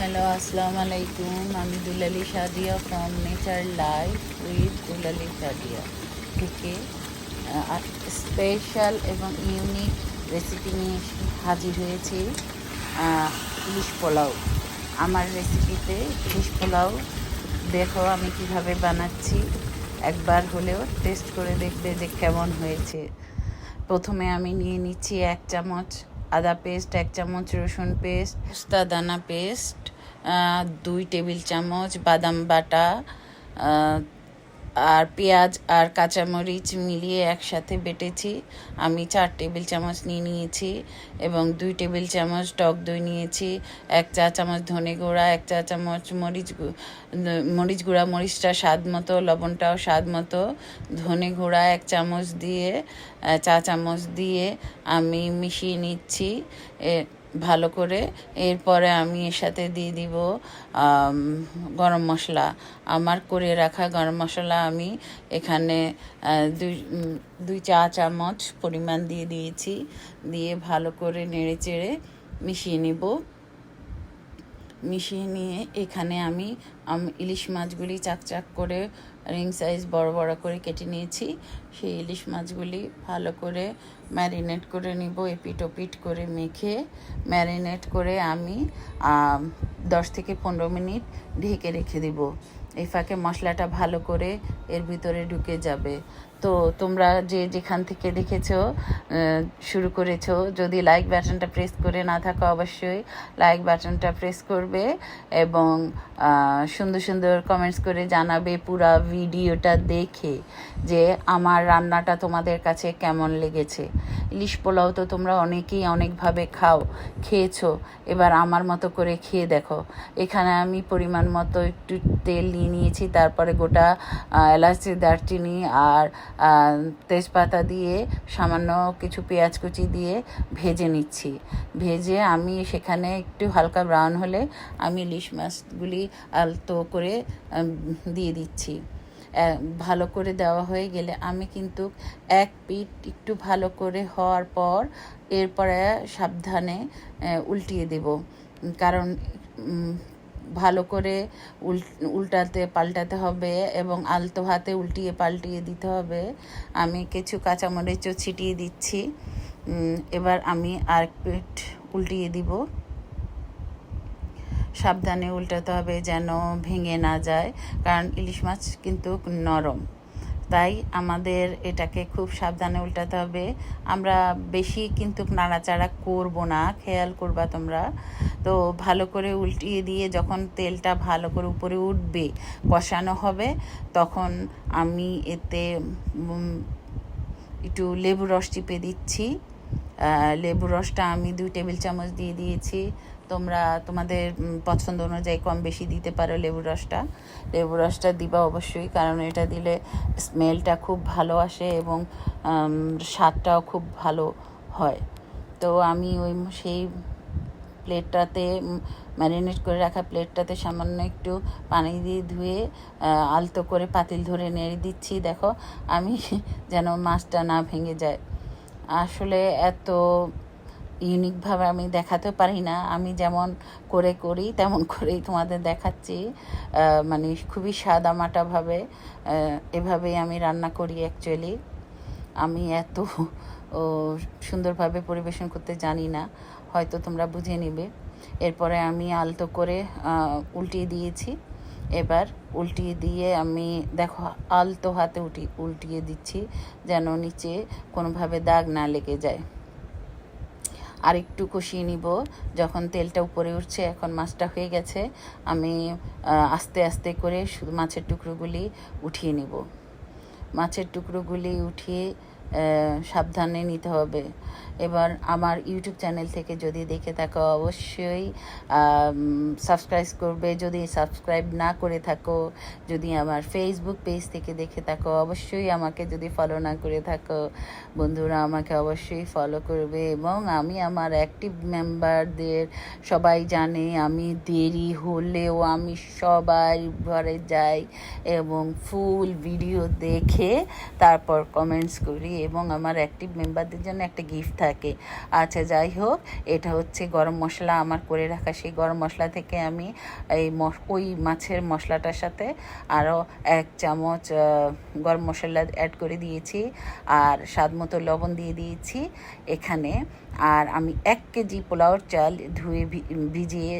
Hello আসসালামু আলাইকুম আমি Dulali Sadia from nature life with Dulali Sadia থেকে স্পেশাল এবং ইউনিক রেসিপি নিয়ে হাজির হয়েছি ইলিশ পোলাও। আমার রেসিপিতে ইলিশ পোলাও, দেখো আমি কীভাবে বানাচ্ছি। একবার হলেও টেস্ট করে দেখবে যে কেমন হয়েছে। প্রথমে আমি নিয়ে নিচ্ছি এক চামচ আদা পেস্ট এক চামচ রসুন পেস্ট পোস্তা দানা পেস্ট দুই টেবিল চামচ বাদাম বাটা আর পেঁয়াজ আর কাঁচামরিচ মিলিয়ে একসাথে বেটেছি। আমি চার টেবিল চামচ নিয়ে নিয়েছি এবং দুই টেবিল চামচ টক দই নিয়েছি, এক চা চামচ ধনে গুঁড়া, এক চা চামচ মরিচ মরিচ গুঁড়া, মরিচটা স্বাদ মতো, লবণটাও স্বাদ মতো, ধনে গুঁড়া এক চামচ দিয়ে চা চামচ দিয়ে আমি মিশিয়ে নিচ্ছি। ভালো করে। এরপরে আমি এর সাথে দিয়ে দিব গরম মশলা। আমার করে রাখা গরম মশলা আমি এখানে দুই দুই চা চামচ পরিমাণ দিয়ে দিয়েছি। দিয়ে ভালো করে নেড়ে চেড়ে মিশিয়ে নিব। মিশিয়ে নিয়ে এখানে আমি ইলিশ মাছগুলি চাকচাক করে রিং সাইজ বড় বড় করে কেটে নিয়েছি। সেই ইলিশ মাছগুলি ভালো করে ম্যারিনেট করে নিব, এপিট ওপিট করে মেখে ম্যারিনেট করে আমি, দশ থেকে পনেরো মিনিট ঢেকে রেখে দিব। এই ফাঁকে মশলাটা ভালো করে এর ভিতরে ঢুকে যাবে। তো তোমরা যে যেখান থেকে দেখেছ শুরু করেছ, যদি লাইক বাটনটা প্রেস করে না থাকো অবশ্যই লাইক বাটনটা প্রেস করবে এবং সুন্দর সুন্দর কমেন্টস করে জানাবে পুরা ভিডিওটা দেখে যে আমার রান্নাটা তোমাদের কাছে কেমন লেগেছে। ইলিশ পোলাও তো তোমরা অনেকেই অনেকভাবে খাও, খেয়েছো, এবার আমার মতো করে খেয়ে দেখো। এখানে আমি পরিমাণ মতো একটু তেল নিয়ে নিয়েছি, তারপরে গোটা এলাচি, দারচিনি আর তেজপাতা দিয়ে সামান্য কিছু পেঁয়াজ কুচি দিয়ে ভেজে নিচ্ছি। ভেজে আমি সেখানে একটু হালকা ব্রাউন হলে আমি ইলিশ মাছগুলি আলতো করে দিয়ে দিচ্ছি। ভালো করে দেওয়া হয়ে গেলে আমি কিন্তু এক পিঠ একটু ভালো করে হওয়ার পর এরপরে সাবধানে উল্টিয়ে দেব। কারণ ভালো করে উল, উল্টাতে পাল্টাতে হবে এবং আলতো হাতে উল্টিয়ে পাল্টিয়ে দিতে হবে। আমি কিছু কাঁচামরিচও ছিটিয়ে দিচ্ছি। এবার আমি আর পেট উল্টিয়ে দিব। সাবধানে উল্টাতে হবে যেন ভেঙে না যায়, কারণ ইলিশ মাছ কিন্তু নরম। তাই আমাদের এটাকে খুব সাবধানে উল্টাতে হবে। আমরা বেশি কিন্তু নাড়াচাড়া করব না, খেয়াল করবা তোমরা। তো ভালো করে উল্টিয়ে দিয়ে যখন তেলটা ভালো করে উপরে উঠবে, কষানো হবে, তখন আমি এতে একটু লেবু রস চিপে দিচ্ছি। লেবু রসটা আমি দুই টেবিল চামচ দিয়ে দিয়েছি। তোমরা তোমাদের পছন্দ অনুযায়ী কম বেশি দিতে পারো লেবু রসটা। লেবু রসটা দিবা অবশ্যই, কারণ এটা দিলে স্মেলটা খুব ভালো আসে এবং স্বাদটাও খুব ভালো হয়। তো আমি ওই সেই প্লেটটাতে ম্যারিনেট করে রাখা প্লেটটাতে সামান্য একটু পানি দিয়ে ধুয়ে আলতো করে পাতিল ধরে নেড়ে দিচ্ছি। দেখো, আমি যেন মাছটা না ভেঙে যায়। আসলে এত ইউনিকভাবে আমি দেখাতে পারি না। আমি যেমন করে করি, তেমন করেই তোমাদের দেখাচ্ছি। মানে খুবই সাদামাটাভাবে এভাবেই আমি রান্না করি অ্যাকচুয়ালি আমি এত সুন্দরভাবে পরিবেশন করতে জানি না। হয়তো তোমরা বুঝে নিবে। এরপরে আমি আলতো করে উল্টিয়ে দিয়েছি। এবার উল্টিয়ে দিয়ে আমি, দেখো, আলতো হাতে উঠি উল্টিয়ে দিচ্ছি যেন নিচে কোনোভাবে দাগ না লেগে যায়। আর একটু কষিয়ে নিব। যখন তেলটা উপরে উঠছে, এখন মাছটা হয়ে গেছে, আমি আস্তে আস্তে করে শুধু মাছের টুকরোগুলি উঠিয়ে নিব। মাছের টুকরোগুলি উঠিয়ে সাবধানে নিতে হবে। এবার আমার ইউটিউব চ্যানেল থেকে যদি দেখে থাকো, অবশ্যই সাবস্ক্রাইব করবে। যদি সাবস্ক্রাইব না করে থাকো, যদি আমার ফেসবুক পেজ থেকে দেখে থাকো, অবশ্যই আমাকে যদি ফলো না করে থাকো, বন্ধুরা আমাকে অবশ্যই ফলো করবে এবং আমি আমার অ্যাক্টিভ মেম্বারদের সবাই জানে, আমি দেরি হলেও আমি সবাই ঘরে যাই এবং ফুল ভিডিও দেখে তারপর কমেন্টস করি। এবং আমার অ্যাক্টিভ মেম্বারদের জন্য একটা গিফট থাকে। আচ্ছা যাই হোক, এটা হচ্ছে গরম মশলা। আমার করে রাখা সেই গরম মশলা থেকে আমি এই ওই মাছের মশলাটার সাথে আরও এক চামচ গরম মশলা অ্যাড করে দিয়েছি। আর স্বাদ মতো লবণ দিয়ে দিয়েছি এখানে। আর আমি এক কেজি পোলাওর চাল ধুয়ে ভিজিয়ে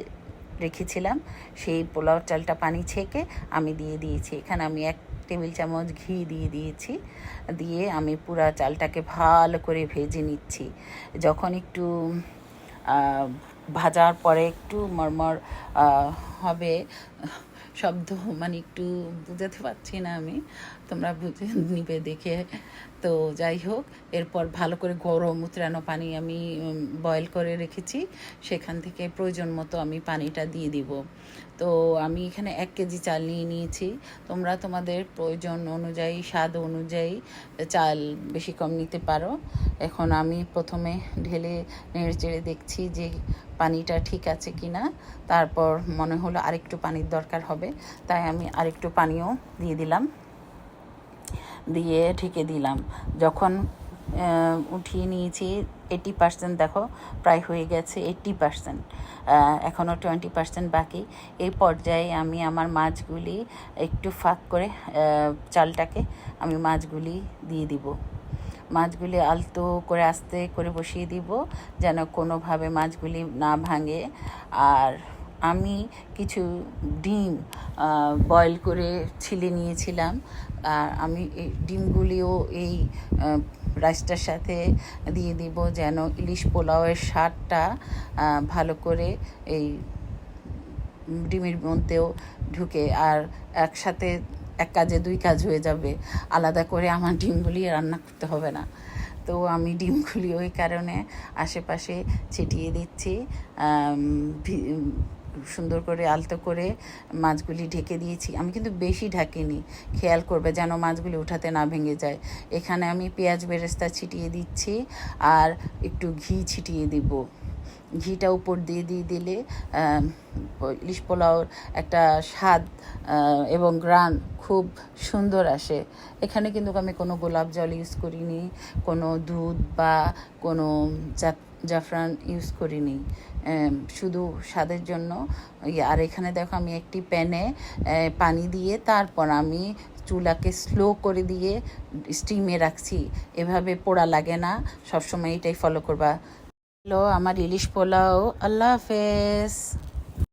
রেখেছিলাম। সেই পোলাওর চালটা পানি ছেঁকে আমি দিয়ে দিয়েছি। এখানে আমি এক টেবিল চামচ ঘি দিয়ে দিয়েছি। দিয়ে আমি পুরা চালটাকে ভালো করে ভেজে নিচ্ছি। যখন একটু ভাজার পরে একটু মরমর হবে শব্দ মানে একটু বুঝাতে পারছি না আমি। তোমরা বুঝে নিবে দেখে। তো যাই হোক, এরপর ভালো করে গরম উতরানো পানি আমি বয়েল করে রেখেছি। সেখান থেকে প্রয়োজন মতো আমি পানিটা দিয়ে দিব। তো আমি এখানে এক কেজি চাল নিয়ে নিয়েছি। তোমরা তোমাদের প্রয়োজন অনুযায়ী, স্বাদ অনুযায়ী চাল বেশি কম নিতে পারো। এখন আমি প্রথমে ঢেলে নেড়ে চেড়ে দেখছি যে পানিটা ঠিক আছে কি না তারপর মনে হলো আরেকটু পানির দরকার হবে, তাই আমি আরেকটু পানিও দিয়ে দিলাম, দিয়ে ঢেকে দিলাম। যখন উঠিয়ে নিয়েছি এইটি পার্সেন্ট দেখো, প্রায় হয়ে গেছে এইট্টি পার্সেন্ট এখনও টোয়েন্টি পার্সেন্ট বাকি। এই পর্যায়ে আমি আমার মাছগুলি একটু ফাঁক করে চালটাকে আমি মাছগুলি দিয়ে দিব। মাছগুলি আলতো করে আস্তে করে বসিয়ে দিব যেন কোনোভাবে মাছগুলি না ভাঙে। আর আমি কিছু ডিম বয়েল করে ছিলে নিয়েছিলাম। আর আমি এই ডিমগুলিও এই রাইসটার সাথে দিয়ে দিব যেন ইলিশ পোলাওয়ের স্বাদটা ভালো করে এই ডিমের মধ্যেও ঢুকে। আর একসাথে এক কাজে দুই কাজ হয়ে যাবে। আলাদা করে আমার ডিমগুলি রান্না করতে হবে না। তো আমি ডিমগুলি ওই কারণে আশেপাশে ছিটিয়ে দিচ্ছি সুন্দর করে আলতো করে মাছগুলি ঢেকে দিয়েছি। আমি কিন্তু বেশি ঢাকিনি। খেয়াল করবে যেন মাছগুলি উঠাতে না ভেঙে যায়। এখানে আমি পেঁয়াজ বেরেস্তা ছিটিয়ে দিচ্ছি আর একটু ঘি ছিটিয়ে দিব। ঘিটা উপর দিয়ে দিয়ে দিলে ইলিশ পোলাওর একটা স্বাদ এবং গ্রান খুব সুন্দর আসে। এখানে কিন্তু আমি কোনো গোলাপ জল ইউজ করিনি কোনো দুধ বা কোনো জাফরান ইউজ করিনি। শুধু স্বাদের জন্য। ইয়ে, আর এখানে দেখো আমি একটি প্যানে পানি দিয়ে তারপর আমি চুলাকে স্লো করে দিয়ে স্টিমে রাখছি। এভাবে পোড়া লাগে না সবসময় এটাই ফলো করবা। হ্যালো আমার ইলিশ পোলাও। আল্লাহ হাফেজ।